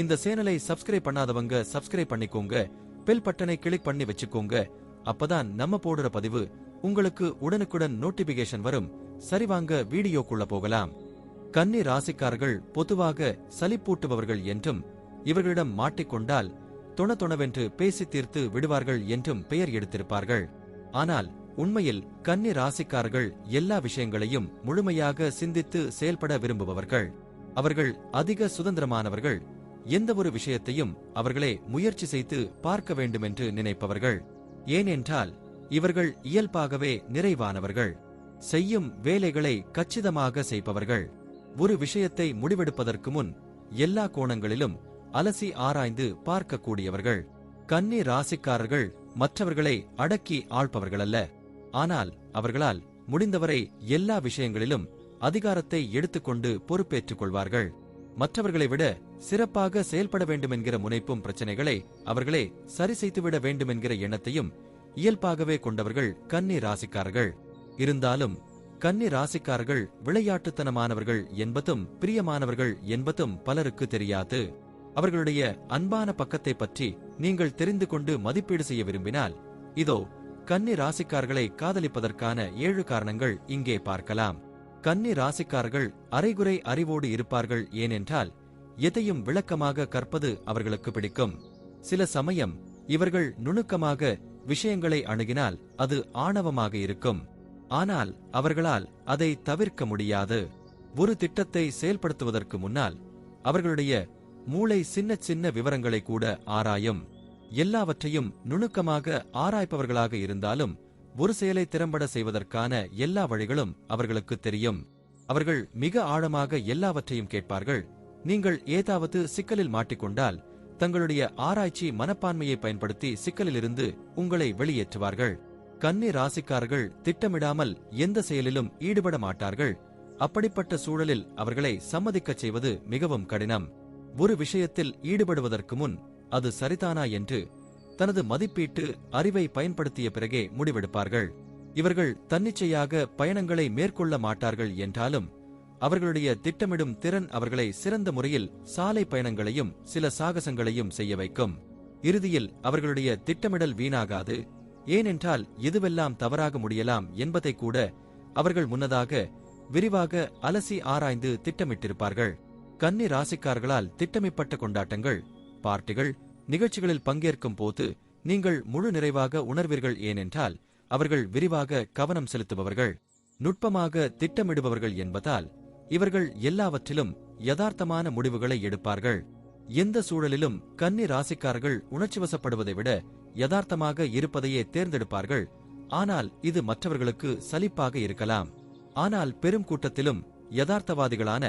இந்த சேனலை சப்ஸ்கிரைப் பண்ணாதவங்க சப்ஸ்கிரைப் பண்ணிக்கோங்க. பெல் பட்டனை கிளிக் பண்ணி வச்சுக்கோங்க. அப்பதான் நம்ம போடுற பதிவு உங்களுக்கு உடனுக்குடன் நோட்டிபிகேஷன் வரும். சரிவாங்க வீடியோக்குள்ள போகலாம். கன்னி ராசிக்காரர்கள் பொதுவாக சலிப்பூட்டுபவர்கள் என்றும் இவர்களிடம் மாட்டிக்கொண்டால் தொண தொணவென்று பேசி தீர்த்து விடுவார்கள் என்றும் பெயர் எடுத்திருப்பார்கள். ஆனால் உண்மையில் கன்னி ராசிக்காரர்கள் எல்லா விஷயங்களையும் முழுமையாக சிந்தித்து செயல்பட விரும்புபவர்கள். அவர்கள் அதிக சுதந்திரமானவர்கள். எந்த ஒரு விஷயத்தையும் அவர்களே முயற்சி செய்து பார்க்க வேண்டுமென்று நினைப்பவர்கள். ஏனென்றால் இவர்கள் இயல்பாகவே நிறைவானவர்கள். செய்யும் வேலைகளை கச்சிதமாக செய்பவர்கள். ஒரு விஷயத்தை முடிவெடுப்பதற்கு முன் எல்லா கோணங்களிலும் அலசி ஆராய்ந்து பார்க்கக்கூடியவர்கள். கன்னி ராசிக்காரர்கள் மற்றவர்களை அடக்கி ஆள்பவர்களல்ல. ஆனால் அவர்களால் முடிந்தவரை எல்லா விஷயங்களிலும் அதிகாரத்தை எடுத்துக்கொண்டு பொறுப்பேற்றுக் கொள்வார்கள். மற்றவர்களை விட சிறப்பாக செயல்பட வேண்டுமென்கிற முனைப்பும் பிரச்சனைகளை அவர்களே சரி செய்துவிட வேண்டுமென்கிற எண்ணத்தையும் இயல்பாகவே கொண்டவர்கள் கன்னி ராசிக்காரர்கள். இருந்தாலும் கன்னி ராசிக்காரர்கள் விளையாட்டுத்தனமானவர்கள் என்பதும் பிரியமானவர்கள் என்பதும் பலருக்கு தெரியாது. அவர்களுடைய அன்பான பக்கத்தை பற்றி நீங்கள் தெரிந்து கொண்டு மதிப்பீடு செய்ய விரும்பினால் இதோ கன்னி ராசிக்காரர்களை காதலிப்பதற்கான ஏழு காரணங்கள் இங்கே பார்க்கலாம். கன்னி ராசிக்காரர்கள் அரைகுறை அறிவோடு இருப்பார்கள் ஏனென்றால் எதையும் விளக்கமாக கற்பது அவர்களுக்கு பிடிக்கும். சில சமயம் இவர்கள் நுணுக்கமாக விஷயங்களை அணுகினால் அது ஆணவமாக இருக்கும். ஆனால் அவர்களால் அதை தவிர்க்க முடியாது. ஒரு திட்டத்தை செயல்படுத்துவதற்கு முன்னால் அவர்களுடைய மூளை சின்ன சின்ன விவரங்களை கூட ஆராயும். எல்லாவற்றையும் நுணுக்கமாக ஆராய்ப்பவர்களாக இருந்தாலும் ஒரு செயலை திறம்பட செய்வதற்கான எல்லா வழிகளும் அவர்களுக்கு தெரியும். அவர்கள் மிக ஆழமாக எல்லாவற்றையும் கேட்பார்கள். நீங்கள் ஏதாவது சிக்கலில் மாட்டிக்கொண்டால் தங்களுடைய ஆராய்ச்சி மனப்பான்மையை பயன்படுத்தி சிக்கலிலிருந்து உங்களை வெளியேற்றுவார்கள். கன்னி ராசிக்காரர்கள் திட்டமிடாமல் எந்த செயலிலும் ஈடுபட மாட்டார்கள். அப்படிப்பட்ட சூழலில் அவர்களை சம்மதிக்கச் செய்வது மிகவும் கடினம். ஒரு விஷயத்தில் ஈடுபடுவதற்கு முன் அது சரிதானா என்று தனது மதிப்பீட்டு அறிவை பயன்படுத்திய பிறகே முடிவெடுப்பார்கள். இவர்கள் தன்னிச்சையாக பயணங்களை மேற்கொள்ள மாட்டார்கள் என்றாலும் அவர்களுடைய திட்டமிடும் திறன் அவர்களை சிறந்த முறையில் சாலை பயணங்களையும் சில சாகசங்களையும் செய்ய வைக்கும். இறுதியில் அவர்களுடைய திட்டமிடல் வீணாகாது. ஏனென்றால் எதுவெல்லாம் தவறாக முடியலாம் என்பதை கூட அவர்கள் முன்னதாக விரிவாக அலசி ஆராய்ந்து திட்டமிட்டிருப்பார்கள். கன்னி ராசிக்கார்களால் திட்டமிப்பட்ட கொண்டாட்டங்கள் பார்ட்டிகள் நிகழ்ச்சிகளில் பங்கேற்கும் போது நீங்கள் முழு நிறைவாக உணர்வீர்கள் ஏனென்றால் அவர்கள் விரிவாக கவனம் செலுத்துபவர்கள் நுட்பமாக திட்டமிடுபவர்கள் என்பதால் இவர்கள் எல்லாவற்றிலும் யதார்த்தமான முடிவுகளை எடுப்பார்கள். எந்த சூழலிலும் கன்னி ராசிக்காரர்கள் உணர்ச்சிவசப்படுவதை விட யதார்த்தமாக இருப்பதையே தேர்ந்தெடுப்பார்கள். ஆனால் இது மற்றவர்களுக்கு சலிப்பாக இருக்கலாம். ஆனால் பெரும் கூட்டத்திலும் யதார்த்தவாதிகளான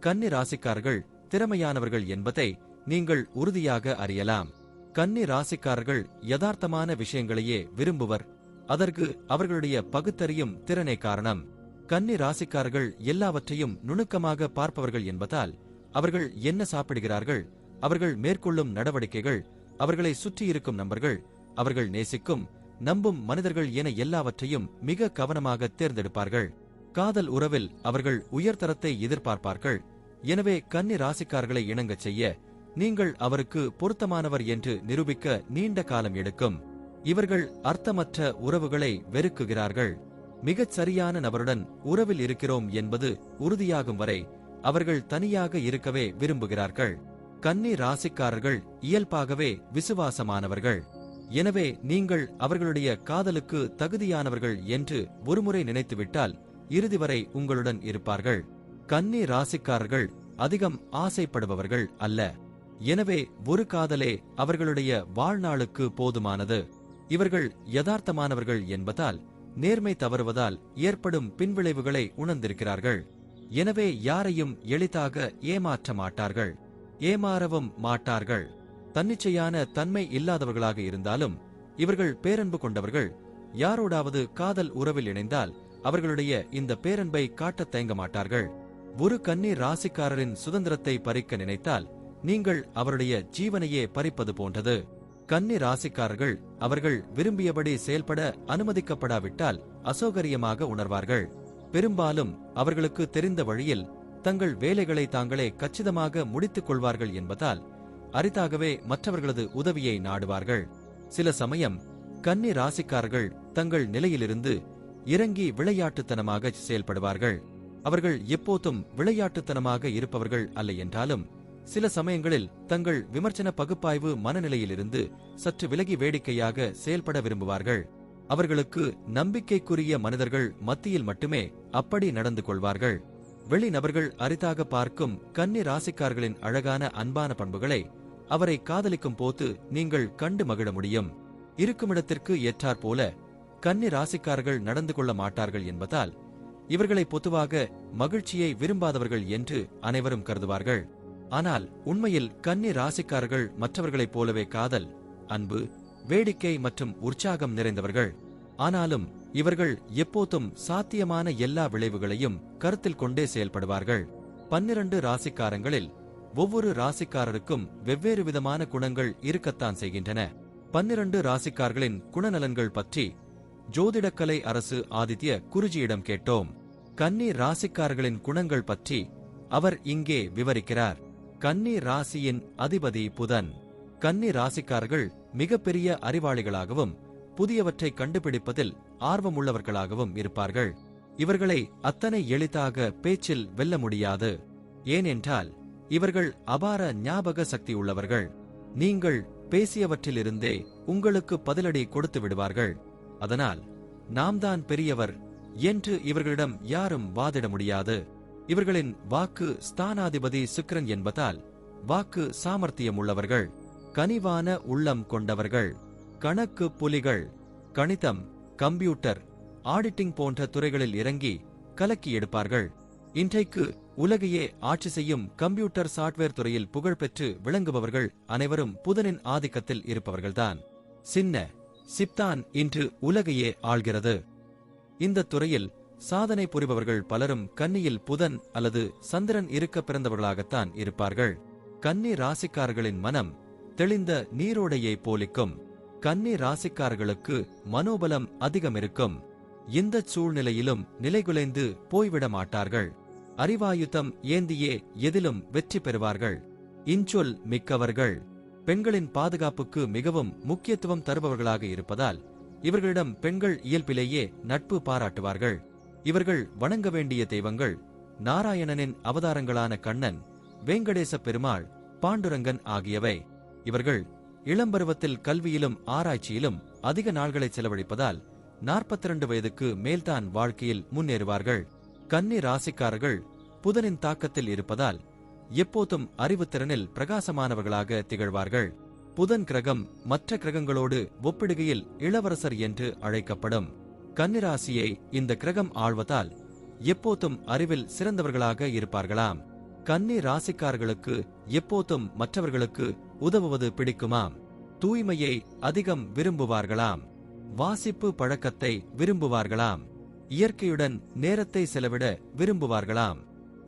கன்னி ராசிக்காரர்கள் திறமையானவர்கள் என்பதை நீங்கள் உறுதியாக அறியலாம். கன்னி ராசிக்காரர்கள் யதார்த்தமான விஷயங்களையே விரும்புவர். அதற்கு அவர்களுடைய பகுத்தறியும் திறனே காரணம். கன்னி ராசிக்காரர்கள் எல்லாவற்றையும் நுணுக்கமாக பார்ப்பவர்கள் என்பதால் அவர்கள் என்ன சாப்பிடுகிறார்கள் அவர்கள் மேற்கொள்ளும் நடவடிக்கைகள் அவர்களை சுற்றியிருக்கும் நண்பர்கள் அவர்கள் நேசிக்கும் நம்பும் மனிதர்கள் என எல்லாவற்றையும் மிக கவனமாக தேர்ந்தெடுப்பார்கள். காதல் உறவில் அவர்கள் உயர்தரத்தை எதிர்பார்ப்பார்கள். எனவே கன்னி ராசிக்காரர்களை இணங்கச் செய்ய நீங்கள் அவருக்கு பொருத்தமானவர் என்று நிரூபிக்க நீண்ட காலம் எடுக்கும். இவர்கள் அர்த்தமற்ற உறவுகளை வெறுக்குகிறார்கள். மிகச் சரியான நபருடன் உறவில் இருக்கிறோம் என்பது உறுதியாகும் வரை அவர்கள் தனியாக இருக்கவே விரும்புகிறார்கள். கன்னி ராசிக்காரர்கள் இயல்பாகவே விசுவாசமானவர்கள். எனவே நீங்கள் அவர்களுடைய காதலுக்கு தகுதியானவர்கள் என்று ஒருமுறை நினைத்துவிட்டால் இறுதி வரை உங்களுடன் இருப்பார்கள். கன்னி ராசிக்காரர்கள் அதிகம் ஆசைப்படுபவர்கள் அல்ல. எனவே ஒரு காதலே அவர்களுடைய வாழ்நாளுக்கு போதுமானது. இவர்கள் யதார்த்தமானவர்கள் என்பதால் நேர்மை தவறுவதால் ஏற்படும் பின்விளைவுகளை உணர்ந்திருக்கிறார்கள். எனவே யாரையும் எளிதாக ஏமாற்ற மாட்டார்கள். ஏமாறவும் மாட்டார்கள். தன்னிச்சையான தன்மை இல்லாதவர்களாக இருந்தாலும் இவர்கள் பேரன்பு கொண்டவர்கள். யாரோடாவது காதல் உறவில் இணைந்தால் அவர்களுடைய இந்த பேரன்பை காட்டத் தயங்க மாட்டார்கள். ஒரு கன்னி ராசிக்காரரின் சுதந்திரத்தை பறிக்க நினைத்தால் நீங்கள் அவருடைய ஜீவனையே பறிப்பது போன்றது. கன்னி ராசிக்காரர்கள் அவர்கள் விரும்பியபடி செயல்பட அனுமதிக்கப்படாவிட்டால் அசௌகரியமாக உணர்வார்கள். பெரும்பாலும் அவர்களுக்கு தெரிந்த வழியில் தங்கள் வேலைகளை தாங்களே கச்சிதமாக முடித்துக் கொள்வார்கள் என்பதால் அரிதாகவே மற்றவர்களது உதவியை நாடுவார்கள். சில சமயம் கன்னி ராசிக்காரர்கள் தங்கள் நிலையிலிருந்து இறங்கி விளையாட்டுத்தனமாக செயல்படுவார்கள். அவர்கள் எப்போதும் விளையாட்டுத்தனமாக இருப்பவர்கள் அல்ல என்றாலும் சில சமயங்களில் தங்கள் விமர்சன பகுப்பாய்வு மனநிலையிலிருந்து சற்று விலகி வேடிக்கையாக செயல்பட விரும்புவார்கள். அவர்களுக்கு நம்பிக்கைக்குரிய மனிதர்கள் மத்தியில் மட்டுமே அப்படி நடந்து கொள்வார்கள். வெளிநபர்கள் அரிதாக பார்க்கும் கன்னி ராசிக்கார்களின் அழகான அன்பான பண்புகளை அவரை காதலிக்கும் போது நீங்கள் கண்டு மகிழ முடியும். இருக்குமிடத்திற்கு ஏற்றாற் போல கன்னி ராசிக்காரர்கள் நடந்து கொள்ள மாட்டார்கள் என்பதால் இவர்களை பொதுவாக மகிழ்ச்சியை விரும்பாதவர்கள் என்று அனைவரும் கருதுவார்கள். ஆனால் உண்மையில் கன்னி ராசிக்காரர்கள் மற்றவர்களைப் போலவே காதல் அன்பு வேடிக்கை மற்றும் உற்சாகம் நிறைந்தவர்கள். ஆனாலும் இவர்கள் எப்போதும் சாத்தியமான எல்லா விளைவுகளையும் கருத்தில் கொண்டே செயல்படுவார்கள். பன்னிரண்டு ராசிக்காரங்களில் ஒவ்வொரு ராசிக்காரருக்கும் வெவ்வேறு விதமான குணங்கள் இருக்கத்தான் செய்கின்றன. பன்னிரண்டு ராசிக்காரர்களின் குணநலன்கள் பற்றி ஜோதிடக்கலை அரசு ஆதித்ய குருஜியிடம் கேட்டோம். கன்னி ராசிக்காரர்களின் குணங்கள் பற்றி அவர் இங்கே விவரிக்கிறார். கன்னி ராசியின் அதிபதி புதன். கன்னி ராசிக்காரர்கள் மிகப்பெரிய அறிவாளிகளாகவும் புதியவற்றை கண்டுபிடிப்பதில் ஆர்வமுள்ளவர்களாகவும் இருப்பார்கள். இவர்களை அத்தனை எளிதாக பேச்சில் வெல்ல முடியாது. ஏனென்றால் இவர்கள் அபார ஞாபக சக்தி உள்ளவர்கள். நீங்கள் பேசியவற்றிலிருந்தே உங்களுக்கு பதிலடி கொடுத்து விடுவார்கள். அதனால் நாம் தான் பெரியவர் என்று இவர்களிடம் யாரும் வாதிட முடியாது. இவர்களின் வாக்கு ஸ்தானாதிபதி சுக்ரன் என்பதால் வாக்கு சாமர்த்தியம் உள்ளவர்கள் கனிவான உள்ளம் கொண்டவர்கள் கணக்கு புலிகள் கணிதம் கம்ப்யூட்டர் ஆடிட்டிங் போன்ற துறைகளில் இறங்கி கலக்கி எடுப்பார்கள். இன்றைக்கு உலகையே ஆட்சி செய்யும் கம்ப்யூட்டர் சாப்ட்வேர் துறையில் புகழ்பெற்று விளங்குபவர்கள் அனைவரும் புதனின் ஆதிக்கத்தில் இருப்பவர்கள்தான். சின்ன சிப்தான் இன்று உலகையே ஆள்கிறது. இந்த துறையில் சாதனை புரிபவர்கள் பலரும் கன்னியில் புதன் அல்லது சந்திரன் இருக்க பிறந்தவர்களாகத்தான் இருப்பார்கள். கன்னி ராசிக்காரர்களின் மனம் தெளிந்த நீரோடையை போலிக்கும். கன்னி ராசிக்காரர்களுக்கு மனோபலம் அதிகம் இருக்கும் இந்த சூழ்நிலையிலும் நிலைகுலைந்து போய்விட மாட்டார்கள். அறிவாயுதம் ஏந்தியே எதிலும் வெற்றி பெறுவார்கள். இன்சொல் மிக்கவர்கள் பெண்களின் பாதுகாப்புக்கு மிகவும் முக்கியத்துவம் தருபவர்களாக இருப்பதால் இவர்களிடம் பெண்கள் இயல்பிலேயே நட்பு பாராட்டுவார்கள். இவர்கள் வணங்க வேண்டிய தெய்வங்கள் நாராயணனின் அவதாரங்களான கண்ணன் வேங்கடேச பெருமாள் பாண்டுரங்கன் ஆகியவை. இவர்கள் இளம்பருவத்தில் கல்வியிலும் ஆராய்ச்சியிலும் அதிக நாள்களை செலவழிப்பதால் 42 வயதுக்கு மேல்தான் வாழ்க்கையில் முன்னேறுவார்கள். கன்னி ராசிக்காரர்கள் புதனின் தாக்கத்தில் இருப்பதால் எப்போதும் அறிவுத்திறனில் பிரகாசமானவர்களாக திகழ்வார்கள். புதன் கிரகம் மற்ற கிரகங்களோடு ஒப்பிடுகையில் இளவரசர் என்று அழைக்கப்படும். கன்னிராசியை இந்த கிரகம் ஆழ்வதால் எப்போதும் அறிவில் சிறந்தவர்களாக இருப்பார்களாம். கன்னி ராசிக்காரர்களுக்கு எப்போதும் மற்றவர்களுக்கு உதவுவது பிடிக்குமாம். தூய்மையை அதிகம் விரும்புவார்களாம். வாசிப்பு பழக்கத்தை விரும்புவார்களாம். இயற்கையுடன் நேரத்தை செலவிட விரும்புவார்களாம்.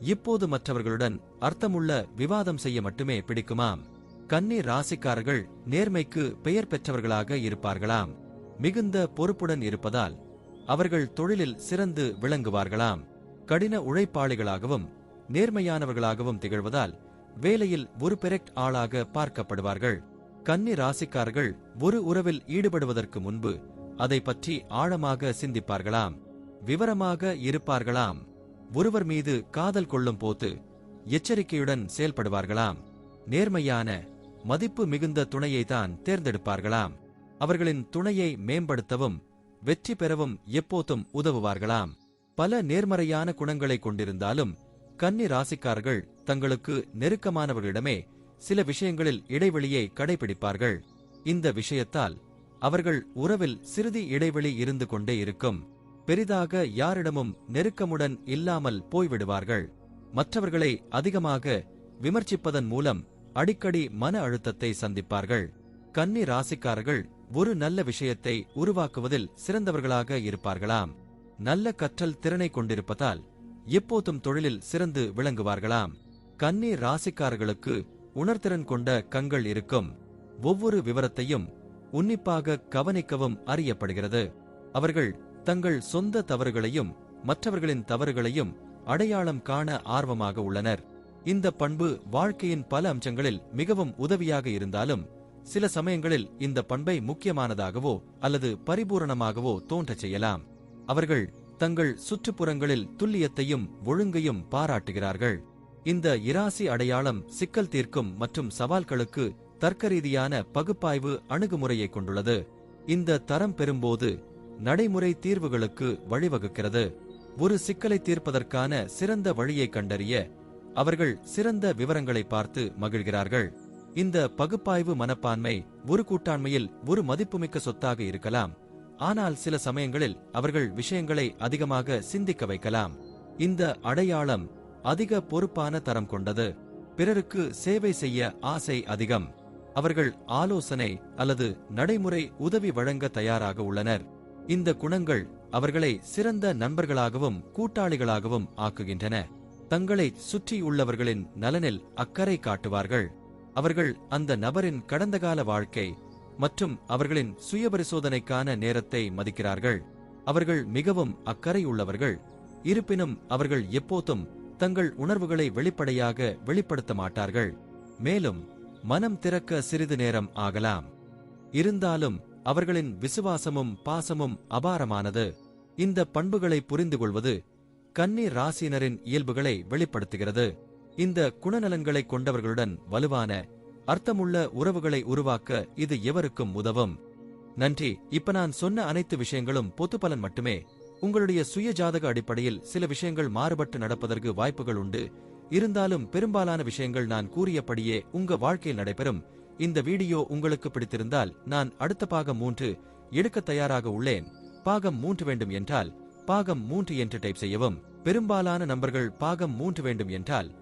இப்போது மற்றவர்களுடன் அர்த்தமுள்ள விவாதம் செய்ய மட்டுமே பிடிக்குமாம். கன்னி ராசிக்காரர்கள் நேர்மைக்கு பெயர் பெற்றவர்களாக இருப்பார்களாம். மிகுந்த பொறுப்புடன் இருப்பதால் அவர்கள் தொழிலில் சிறந்து விளங்குவார்களாம். கடின உழைப்பாளிகளாகவும் நேர்மையானவர்களாகவும் திகழ்வதால் வேலையில் ஒரு பெரெக்ட் ஆளாக பார்க்கப்படுவார்கள். கன்னி ராசிக்கார்கள் ஒரு உறவில் ஈடுபடுவதற்கு முன்பு அதை பற்றி ஆழமாக சிந்திப்பார்களாம். விவரமாக இருப்பார்களாம். ஒருவர் மீது காதல் கொள்ளும் போது எச்சரிக்கையுடன் செயல்படுவார்களாம். நேர்மையான மதிப்பு மிகுந்த துணையை தான் தேர்ந்தெடுப்பார்களாம். அவர்களின் துணையை மேம்படுத்தவும் வெற்றி பெறவும் எப்போதும் உதவுவார்களாம். பல நேர்மறையான குணங்களை கொண்டிருந்தாலும் கன்னி ராசிக்காரர்கள் தங்களுக்கு நெருக்கமானவர்களிடமே சில விஷயங்களில் இடைவெளியை கடைபிடிப்பார்கள். இந்த விஷயத்தால் அவர்கள் உறவில் சிறிது இடைவெளி இருந்து கொண்டே இருக்கும். பெரிதாக யாரிடமும் நெருக்கமுடன் இல்லாமல் போய்விடுவார்கள். மற்றவர்களை அதிகமாக விமர்சிப்பதன் மூலம் அடிக்கடி மன அழுத்தத்தை சந்திப்பார்கள். கன்னி ராசிக்காரர்கள் ஒரு நல்ல விஷயத்தை உருவாக்குவதில் சிறந்தவர்களாக இருப்பார்களாம். நல்ல கற்றல் திறனை கொண்டிருப்பதால் எப்போதும் தொழிலில் சிறந்து விளங்குவார்களாம். கன்னி ராசிக்காரர்களுக்கு உணர்திறன் கொண்ட கண்கள் இருக்கும். ஒவ்வொரு விவரத்தையும் உன்னிப்பாக கவனிக்கவும் அறியப்படுகிறது. அவர்கள் தங்கள் சொந்த தவறுகளையும் மற்றவர்களின் தவறுகளையும் அடையாளம் காண ஆர்வமாக உள்ளனர். இந்த பண்பு வாழ்க்கையின் பல அம்சங்களில் மிகவும் உதவியாக இருந்தாலும் சில சமயங்களில் இந்த பண்பை முக்கியமானதாகவோ அல்லது பரிபூரணமாகவோ தோன்றச் செய்யலாம். அவர்கள் தங்கள் சுற்றுப்புறங்களில் துல்லியத்தையும் ஒழுங்கையும் பாராட்டுகிறார்கள். இந்த இராசி அடையாளம் சிக்கல் தீர்க்கும் மற்றும் சவால்களுக்கு தர்க்கரீதியான பகுப்பாய்வு அணுகுமுறையை கொண்டுள்ளது. இந்த தரம் பெறும்போது நடைமுறை தீர்வுகளுக்கு வழிவகுக்கிறது. ஒரு சிக்கலை தீர்ப்பதற்கான சிறந்த வழியை கண்டறிய அவர்கள் சிறந்த விவரங்களை பார்த்து மகிழ்கிறார்கள். இந்த பகுப்பாய்வு மனப்பான்மை ஒரு கூட்டாண்மையில் ஒரு மதிப்புமிக்க சொத்தாக இருக்கலாம். ஆனால் சில சமயங்களில் அவர்கள் விஷயங்களை அதிகமாக சிந்திக்க வைக்கலாம். இந்த அடையாளம் அதிக பொறுப்பான தரம் கொண்டது. பிறருக்கு சேவை செய்ய ஆசை அதிகம். அவர்கள் ஆலோசனை அல்லது நடைமுறை உதவி வழங்க தயாராக உள்ளனர். இந்த குணங்கள் அவர்களை சிறந்த நண்பர்களாகவும் கூட்டாளிகளாகவும் ஆக்குகின்றன. தங்களை சுற்றியுள்ளவர்களின் நலனில் அக்கறை காட்டுவார்கள். அவர்கள் அந்த நபரின் கடந்த கால வாழ்க்கை மற்றும் அவர்களின் சுயபரிசோதனைக்கான நேரத்தை மதிக்கிறார்கள். அவர்கள் மிகவும் அக்கறை உள்ளவர்கள் இருப்பினும் அவர்கள் எப்போதும் தங்கள் உணர்வுகளை வெளிப்படையாக வெளிப்படுத்த மாட்டார்கள். மேலும் மனம் திறக்க சிறிது நேரம் ஆகலாம். இருந்தாலும் அவர்களின் விசுவாசமும் பாசமும் அபாரமானது. இந்த பண்புகளை புரிந்து கொள்வது கன்னி ராசியினரின் இயல்புகளை வெளிப்படுத்துகிறது. இந்த குணநலன்களை கொண்டவர்களுடன் வலுவான அர்த்தமுள்ள உறவுகளை உருவாக்க இது எவருக்கும் உதவும். நன்றி. இப்ப நான் சொன்ன அனைத்து விஷயங்களும் பொத்து பலன் மட்டுமே. உங்களுடைய சுய ஜாதக அடிப்படையில் சில விஷயங்கள் மாறுபட்டு நடப்பதற்கு வாய்ப்புகள் உண்டு. இருந்தாலும் பெரும்பாலான விஷயங்கள் நான் கூறியபடியே உங்க வாழ்க்கையில் நடைபெறும். இந்த வீடியோ உங்களுக்கு பிடித்திருந்தால் நான் அடுத்த பாகம் மூன்று எடுக்க தயாராக உள்ளேன். பாகம் மூன்று வேண்டும் என்றால் பாகம் மூன்று என்று டைப் செய்யவும். பெரும்பாலான நம்பர்கள் பாகம் மூன்று வேண்டும் என்றால்